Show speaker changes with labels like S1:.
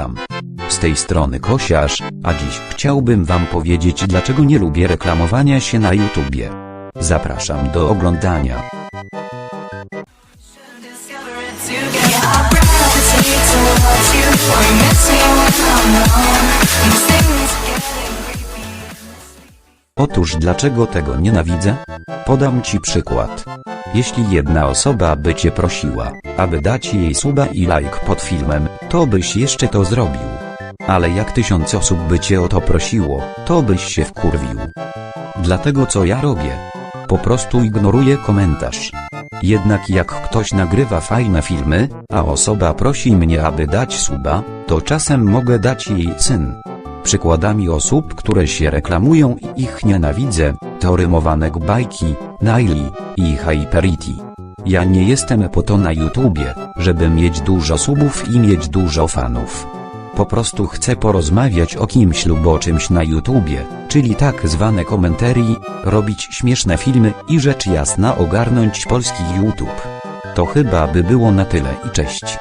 S1: witam. Z tej strony Kosiarz, a dziś chciałbym wam powiedzieć dlaczego nie lubię reklamowania się na YouTubie. Zapraszam do oglądania. Otóż dlaczego tego nienawidzę? Podam ci przykład. Jeśli jedna osoba by cię prosiła, aby dać jej suba i like pod filmem, to byś jeszcze to zrobił. Ale jak tysiąc osób by cię o to prosiło, to byś się wkurwił. Dlatego co ja robię? Po prostu ignoruję komentarz. Jednak jak ktoś nagrywa fajne filmy, a osoba prosi mnie aby dać suba, to czasem mogę dać jej syn. Przykładami osób, które się reklamują i ich nienawidzę, to rymowanek bajki, Naili i Hyperity. Ja nie jestem po to na YouTubie, żeby mieć dużo subów i mieć dużo fanów. Po prostu chcę porozmawiać o kimś lub o czymś na YouTubie, czyli tak zwane komentarii, robić śmieszne filmy i rzecz jasna ogarnąć polski YouTube. To chyba by było na tyle i cześć.